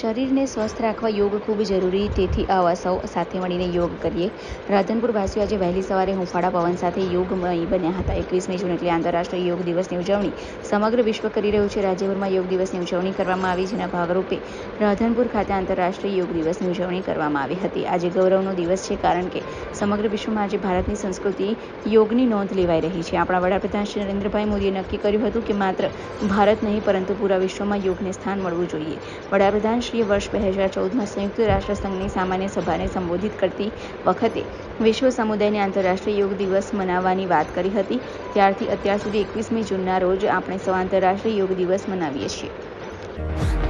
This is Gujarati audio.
શરીરને સ્વસ્થ રાખવા યોગ ખૂબ જરૂરી, તેથી આવા સૌ સાથે મળીને યોગ કરીએ. રાધનપુર વાસીઓ આજે વહેલી સવારે હુંફાળા પવન સાથે યોગમય બન્યા હતા. એકવીસમી જૂન એટલે આંતરરાષ્ટ્રીય યોગ દિવસની ઉજવણી સમગ્ર વિશ્વ કરી રહ્યું છે. રાજ્યભરમાં યોગ દિવસની ઉજવણી કરવામાં આવી, જેના ભાગરૂપે રાધનપુર ખાતે આંતરરાષ્ટ્રીય યોગ દિવસની ઉજવણી કરવામાં આવી હતી. આજે ગૌરવનો દિવસ છે, કારણ કે સમગ્ર વિશ્વમાં આજે ભારતની સંસ્કૃતિ યોગની નોંધ લેવાઈ રહી છે. આપણા વડાપ્રધાન શ્રી નરેન્દ્રભાઈ મોદીએ નક્કી કર્યું હતું કે માત્ર ભારત નહીં, પરંતુ પૂરા વિશ્વમાં યોગને સ્થાન મળવું જોઈએ. વડાપ્રધાન શ્રીએ વર્ષ બે હજાર ચૌદમાં સંયુક્ત રાષ્ટ્ર સંઘની સામાન્ય સભાને સંબોધિત કરતી વખતે વિશ્વ સમુદાયને આંતરરાષ્ટ્રીય યોગ દિવસ મનાવવાની વાત કરી હતી. ત્યારથી અત્યાર સુધી એકવીસમી જૂનના રોજ આપણે સૌ આંતરરાષ્ટ્રીય યોગ દિવસ મનાવીએ છીએ.